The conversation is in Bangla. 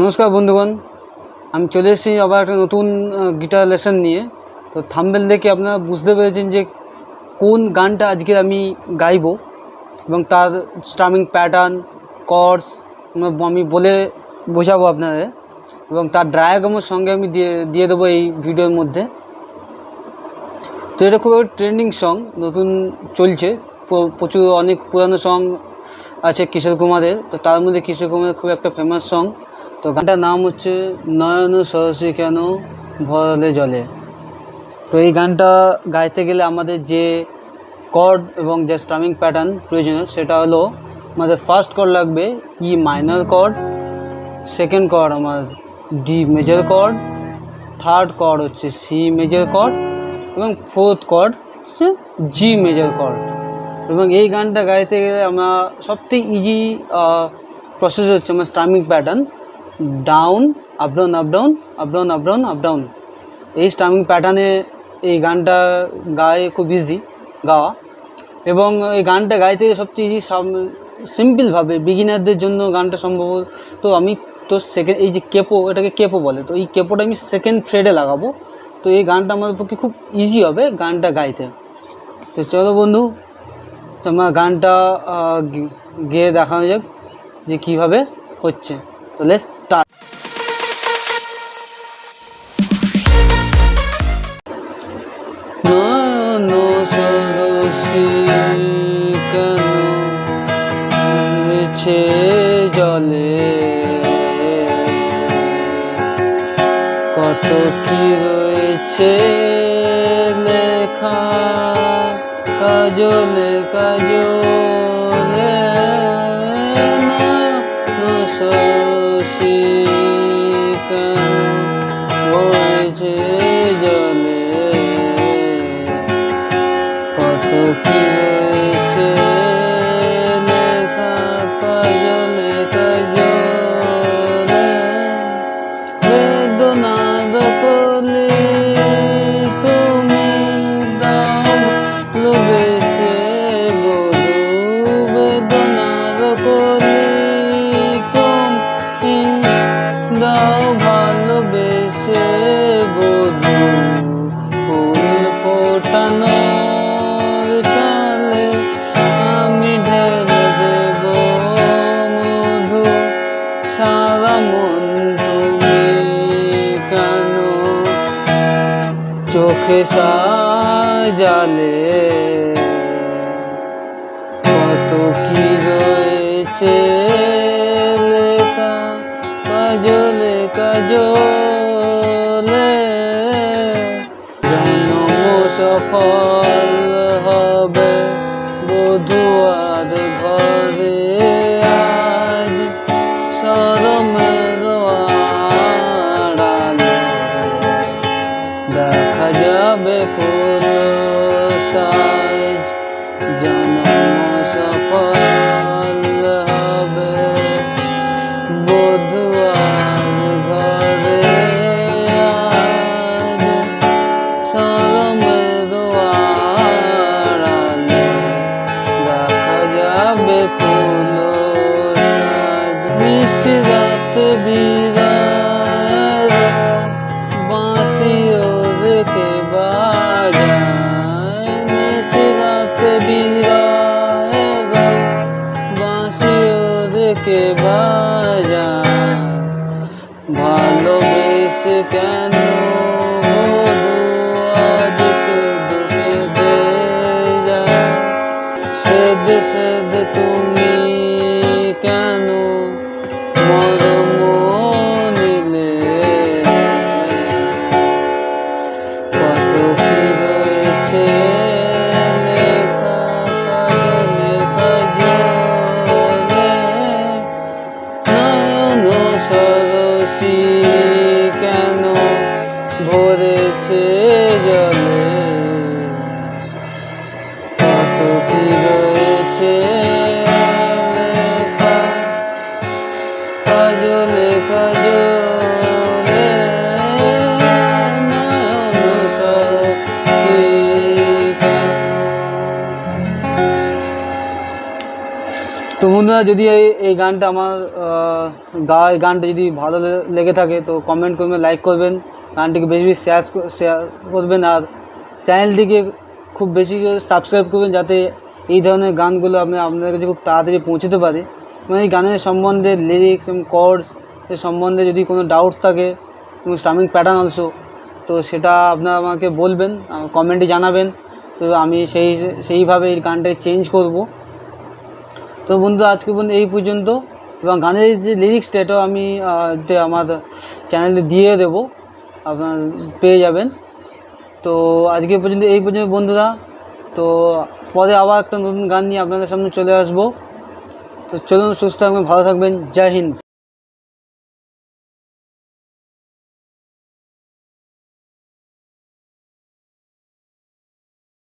নমস্কার বন্ধুগণ, আমি চলে এসেছি আবার একটা নতুন গিটার লেসন নিয়ে। তো থাম্বেল দেখে আপনারা বুঝতে পেরেছেন যে কোন গানটা আজকে আমি গাইবো এবং তার স্টামিং প্যাটার্ন কর্ডস আমি বলে বোঝাবো আপনাদের এবং তার ডায়াগ্রামের সঙ্গে আমি দিয়ে দিয়ে দেবো এই ভিডিওর মধ্যে। তো এটা খুব ট্রেন্ডিং সং নতুন চলছে। প্রচুর অনেক পুরানো সং আছে কিশোর কুমারের। তো তার মধ্যে কিশোর কুমারের খুব একটা ফেমাস সং তো গানটার নাম হচ্ছে নয়ন সরসী কেন ভরলে জলে। তো এই গানটা গাইতে গেলে আমাদের যে কর্ড এবং যে স্ট্রামিং প্যাটার্ন প্রয়োজনীয় সেটা হলো আমাদের ফার্স্ট কর্ড লাগবে E minor chord second chord আমার D major chord third chord হচ্ছে সি মেজর কর্ড এবং ফোর্থ কর্ড হচ্ছে জি মেজর কর্ড এবং এই গানটা গাইতে গেলে আমরা সবথেকে ইজি প্রসেস হচ্ছে আমার strumming pattern down up down up down up down up down up down এই স্ট্রামিং প্যাটার্নে এই গানটা গায়ে খুব ইজি গাওয়া। এবং এই গানটা গাইতে সবচেয়ে সিম্পলভাবে বিগিনারদের জন্য গানটা সম্ভবত আমি তো সেকেন্ড এই যে কেপো এটাকে কেপো বলে। তো এই কেপোটা আমি সেকেন্ড ফ্রেডে লাগাবো। তো এই গানটা আমাদের পক্ষে খুব ইজি হবে গানটা গাইতে। তো চলো বন্ধু, তোমার গানটা গেয়ে দেখানো যাক যে কীভাবে হচ্ছে। তো লেটস স্টার্ট জলে? কত কি রয়েছে লেখা কাজলে কাজলে? নয়ন কত চোখে সাজালে কত কি রয়েছে লেখা কাজলে কাজলে। জন্ম সফল হবে বধুয়ার ঘরে আজ সরমের আড়ালে। দেখা যাবে পুরো সাজ জন্ম সফল হবে। বধুয়ার ঘরে আজ সরমের আড়ালে দেখা যাবে পুরো সাজ নিশরাত বিরার কেন বন্ধুরা, যদি এই এই গানটা আমার গা, এই গানটা যদি ভালো লেগে থাকে, তো কমেন্ট করবেন লাইক করবেন, গানটিকে বেশি বেশি শেয়ার শেয়ার করবেন, আর চ্যানেলটিকে খুব বেশি করে সাবস্ক্রাইব করবেন, যাতে এই ধরনের গানগুলো আপনি আপনার কাছে খুব তাড়াতাড়ি পৌঁছতে পারে। মানে এই গানের সম্বন্ধে লিরিক্স এবং কর্ডস এর সম্বন্ধে যদি কোনো ডাউট থাকে, এবং স্টামিং প্যাটার্ন অলসো তো সেটা আপনারা আমাকে বলবেন কমেন্টে জানাবেন। তো আমি সেই, সেইভাবে এই গানটাকে চেঞ্জ করব। তো বন্ধু, আজকে বন্ধু এই পর্যন্ত। এবং গানের যে লিরিক্সটা এটাও আমি আমার চ্যানেলে দিয়ে দেবো, আপনার পেয়ে যাবেন। তো আজকে পর্যন্ত এই পর্যন্ত বন্ধুরা। তো পরে আবার একটা নতুন গান নিয়ে আপনাদের সামনে চলে আসব। তো চলুন, সুস্থ থাকবেন, ভালো থাকবেন। জয় হিন্দ।